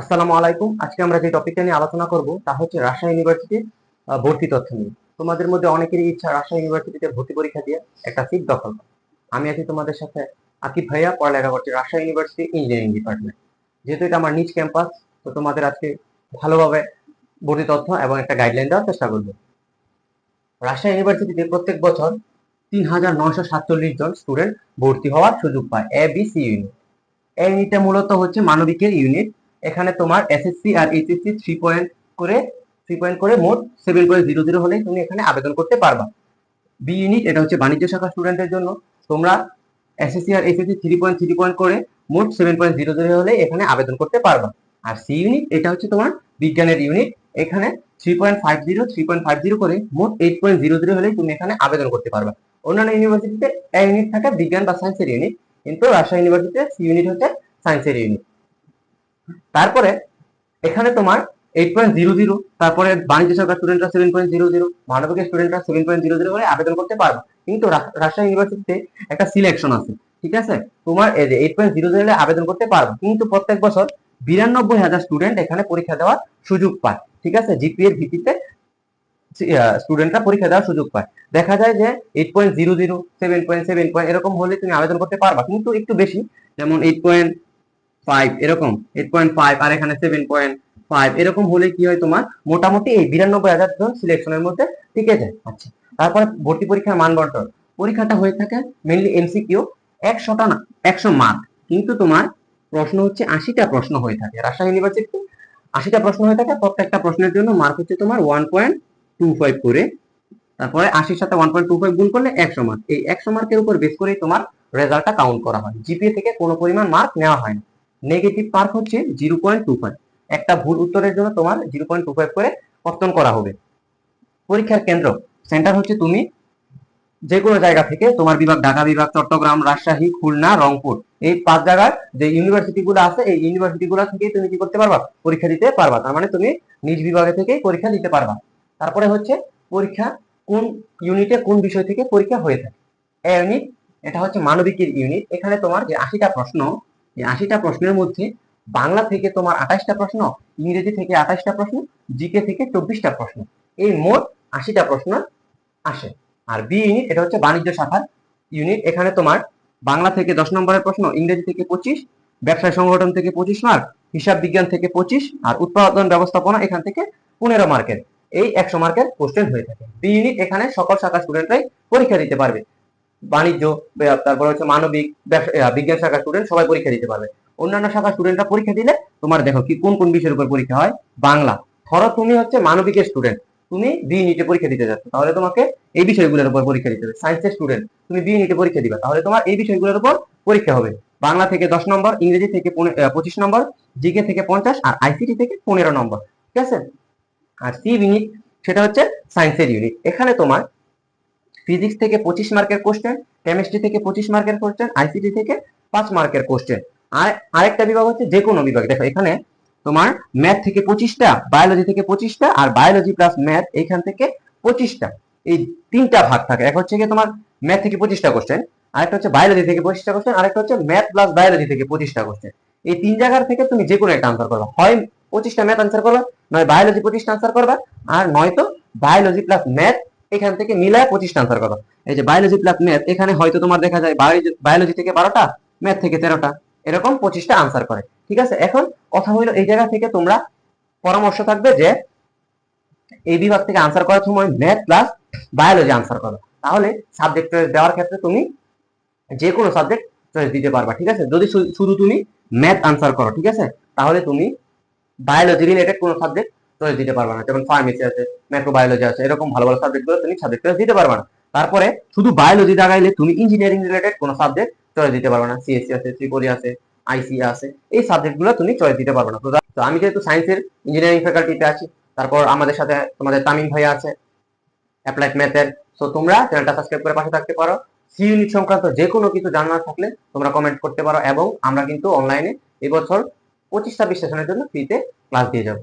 আসসালামু আলাইকুম। আজকে আমরা যে টপিকটা নিয়ে আলোচনা করব, তা হচ্ছে রাজশাহী ইউনিভার্সিটির ভর্তি তথ্য নিয়ে। তোমাদের মধ্যে অনেকেরই ইচ্ছা রাজশাহী ইউনিভার্সিটিতে ভর্তি পরীক্ষা দিয়ে একটা সিট দখল করা। আমি আছি তোমাদের সাথে আকিব ভাইয়া, পড়ালেখা করছি রাজশাহী ইউনিভার্সিটি ইঞ্জিনিয়ারিং ডিপার্টমেন্ট যেহেতু এটা আমার নিজ ক্যাম্পাস তো তোমাদের আজকে ভালোভাবে ভর্তি তথ্য এবং একটা গাইডলাইন দেওয়ার চেষ্টা করব। রাজশাহী ইউনিভার্সিটিতে প্রত্যেক বছর তিন হাজার নয়শো সাতচল্লিশ জন স্টুডেন্ট ভর্তি হওয়ার সুযোগ পায় A B C unit A ইউনিটটা মূলত হচ্ছে মানবিকের ইউনিট এখানে তোমার এসএসসি আর এইচএসসি থ্রি পয়েন্ট করে থ্রি পয়েন্ট করে মোট সেভেন পয়েন্ট জিরো জিরো হলেই তুমি এখানে আবেদন করতে পারবা। বি ইউনিট এটা হচ্ছে বাণিজ্য শাখা স্টুডেন্টের জন্য। তোমরা এসএসসি আর HSC three point three point করে মোট সেভেন পয়েন্ট জিরো জিরো হলে এখানে আবেদন করতে পারবা। আর সি ইউনিট এটা হচ্ছে তোমার বিজ্ঞানের ইউনিট এখানে three point five zero three point five zero করে মোট এইট পয়েন্ট জিরো জিরো হলেই তুমি এখানে আবেদন করতে পারবা। অন্যান্য ইউনিভার্সিটিতে এ ইউনিট থাকে, বিজ্ঞান বা সায়েন্সের ইউনিট কিন্তু রাজশাহী ইউনিভার্সিটিতে সি ইউনিট হচ্ছে সায়েন্সের ইউনিট তারপরে এখানে তোমার এইট পয়েন্ট জিরো জিরো তারপরে বাণিজ্য সরকার স্টুডেন্টরা সেভেন পয়েন্ট জিরো জিরো মানবিকের স্টুডেন্টরা সেভেন পয়েন্ট জিরো জিরো করে আবেদন করতে পারবে। কিন্তু রাজশাহী ইউনিভার্সিটিতে একটা সিলেকশন আছে, ঠিক আছে? তোমার এই যে এইট পয়েন্ট জিরো জিরো আবেদন করতে পারবে। কিন্তু প্রত্যেক বছর বিরানব্বই হাজার স্টুডেন্ট এখানে পরীক্ষা দেওয়ার সুযোগ পায়, ঠিক আছে? জিপিএ এর ভিত্তিতে স্টুডেন্টরা পরীক্ষা দেওয়ার সুযোগ পায়। দেখা যায় যে eight point zero zero seven point seven point এরকম হলে তুমি আবেদন করতে পারবা। কিন্তু একটু বেশি, যেমন এইট পয়েন্ট ফাইভ এরকম এইট পয়েন্ট ফাইভ আর এখানে সেভেন পয়েন্ট ফাইভ এরকম হলে কি হয় তোমার? মোটামুটি এই বিরানব্বই হাজার জন সিলেকশনের মধ্যে টিকে যায়। আচ্ছা তারপরে ভর্তি পরীক্ষার মান পরীক্ষাটা হয়ে থাকে মেনলি এমসিকিউ একশোটা না, একশো মার্ক কিন্তু তোমার প্রশ্ন হচ্ছে আশিটা প্রশ্ন হয়ে থাকে। রাজশাহী ইউনিভার্সিটিতে আশিটা প্রশ্ন হয়ে থাকে, প্রত্যেকটা প্রশ্নের জন্য মার্ক হচ্ছে তোমার ওয়ান পয়েন্ট টু ফাইভ করে। তারপরে আশির সাথে ওয়ান পয়েন্ট টু ফাইভ গুণ করলে একশো মার্ক এই একশো মার্কের উপর বেস করেই তোমার রেজাল্টটা কাউন্ট করা হয়। জিপিএ থেকে কোনো পরিমাণ মার্ক নেওয়া হয় না। নেগেটিভ মার্ক হচ্ছে জিরো পয়েন্ট টু ফাইভ একটা ভুল উত্তরের জন্য তোমার জিরো পয়েন্ট টু ফাইভ করে কর্তন করা হবে। পরীক্ষার কেন্দ্র সেন্টার হচ্ছে তুমি। যে কোনো জায়গা থেকে তোমার বিভাগ ঢাকা বিভাগ, চট্টগ্রাম, রাজশাহী, খুলনা, রংপুর। এই পাঁচ জায়গার যে ইউনিভার্সিটি গুলো আছে, এই ইউনিভার্সিটি গুলো থেকে তুমি কি করতে পারবা? পরীক্ষা দিতে পারবা। তার মানে তুমি নিজ বিভাগে থেকে পরীক্ষা দিতে পারবা। তারপরে হচ্ছে পরীক্ষা কোন ইউনিটে কোন বিষয় থেকে পরীক্ষা হয়ে থাকে। এ ইউনিট এটা হচ্ছে মানবিকের ইউনিট এখানে তোমার যে আশিটা প্রশ্ন আশিটা প্রশ্নের মধ্যে বাংলা থেকে তোমার আঠাশটা প্রশ্ন, ইংরেজি থেকে আঠাশটা প্রশ্ন জিকে থেকে চব্বিশটা প্রশ্ন, এই মোট আশিটা প্রশ্ন আসে। আর বি ইউনিট এটা হচ্ছে বাণিজ্য শাখার ইউনিট এখানে তোমার বাংলা থেকে দশ নম্বরের প্রশ্ন, ইংরেজি থেকে পঁচিশ, ব্যবসায় সংগঠন থেকে পঁচিশ মার্ক হিসাব বিজ্ঞান থেকে পঁচিশ, আর উৎপাদন ব্যবস্থাপনা এখান থেকে পনেরো মার্কের এই একশো মার্কের কোশ্চেন হয়ে থাকে। বি ইউনিট এখানে সকল শাখার স্টুডেন্টরাই পরীক্ষা দিতে পারবে। বাণিজ্য তারপরে হচ্ছে মানবিক বিজ্ঞান শাখার স্টুডেন্ট সবাই পরীক্ষা দিতে পারবে। অন্যান্য শাখার স্টুডেন্টরা পরীক্ষা দিলে তোমার দেখো কি, কোন কোন বিষয়ের উপর পরীক্ষা হয়? বাংলা। ধরো তুমি হচ্ছে মানবিকের স্টুডেন্ট তুমি বি ইউনিটে পরীক্ষা দিতে যাচ্ছ, তাহলে তোমাকে এই বিষয়গুলোর উপর পরীক্ষা দিতে হবে। সায়েন্সের স্টুডেন্ট তুমি বি ইউনিটে পরীক্ষা দিবা, তাহলে তোমার এই বিষয়গুলোর উপর পরীক্ষা হবে। বাংলা থেকে দশ নম্বর, ইংরেজি থেকে পঁচিশ নম্বর জিকে থেকে পঞ্চাশ আর আইসিটি থেকে পনেরো নম্বর, ঠিক আছে? আর সি ইউনিট সেটা হচ্ছে সায়েন্সের ইউনিট এখানে তোমার ফিজিক্স থেকে পঁচিশ মার্কের কোশ্চেন কেমিস্ট্রি থেকে পঁচিশ মার্কের কোশ্চেন আইসিটি থেকে পাঁচ মার্কের কোশ্চেন আর আরেকটা বিভাগ হচ্ছে যে কোনো বিভাগ। দেখো, এখানে তোমার ম্যাথ থেকে পঁচিশটা বায়োলজি থেকে পঁচিশটা, আর বায়োলজি প্লাস ম্যাথ এইখান থেকে পঁচিশটা। এই তিনটা ভাগ থাকে। এক হচ্ছে গিয়ে তোমার ম্যাথ থেকে পঁচিশটা কোশ্চেন আরেকটা হচ্ছে বায়োলজি থেকে পঁচিশটা কোশ্চেন আরেকটা হচ্ছে ম্যাথ প্লাস বায়োলজি থেকে পঁচিশটা কোশ্চেন এই তিন জায়গার থেকে তুমি যে কোনো একটা আনসার করবা। হয় পঁচিশটা ম্যাথ আনসার করবা, নয় বায়োলজি পঁচিশটা আনসার করবা, আর নয়তো বায়োলজি প্লাস ম্যাথ এখান থেকে মিলায় পঁচিশটা আনসার করবা এই যে বায়োলজি প্লাস ম্যাথ এখানে হয়তো তোমার দেখা যায় বায়োলজি থেকে বারোটা ম্যাথ থেকে তেরোটা, এরকম পঁচিশটা আনসার করে। ঠিক আছে? এখন কথা হইল এই জায়গা থেকে তোমরা পরামর্শ থাকবে যে এই বিভাগ থেকে আনসার করার সময় ম্যাথ প্লাস বায়োলজি আনসার করো। তাহলে সাবজেক্ট চয়েস দেওয়ার ক্ষেত্রে তুমি যে কোনো সাবজেক্ট চয়েস দিতে পারবা, ঠিক আছে? যদি শুধু তুমি ম্যাথ আনসার করো, ঠিক আছে? তাহলে তুমি বায়োলজি রিলেটেড কোনো সাবজেক্ট চয়েস দিতে পারবা না। যেমন ফার্মেসি আছে মাইক্রোবায়োলজি আছে, এরকম ভালো ভালো সাবজেক্টগুলো তুমি সাবজেক্ট চয়েস দিতে পারবা না। তারপরে শুধু বায়োলজি দাগাইলে তুমি ইঞ্জিনিয়ারিং রিলেটেড কোনো সাবজেক্ট চয়েস দিতে পারবে না। সিএসসি আছে ত্রিপলি আছে আইসি আছে, এই সাবজেক্টগুলো তুমি চয়েস দিতে পারবে না। তো আমি যেহেতু সায়েন্সের ইঞ্জিনিয়ারিং ফ্যাকাল্টিতে আছি, তারপর আমাদের সাথে তোমাদের তামিম ভাইয়া আছে অ্যাপ্লাইড ম্যাথের তো তোমরা চ্যানেলটা সাবস্ক্রাইব করে পাশে থাকতে পারো। সি ইউনিট সংক্রান্ত যে কোনো কিছু জানার থাকলে তোমরা কমেন্ট করতে পারো এবং আমরা কিন্তু অনলাইনে এবছর পঁচিশ ছাব্বিশ সেশনের জন্য ফ্রিতে ক্লাস দিয়ে যাব।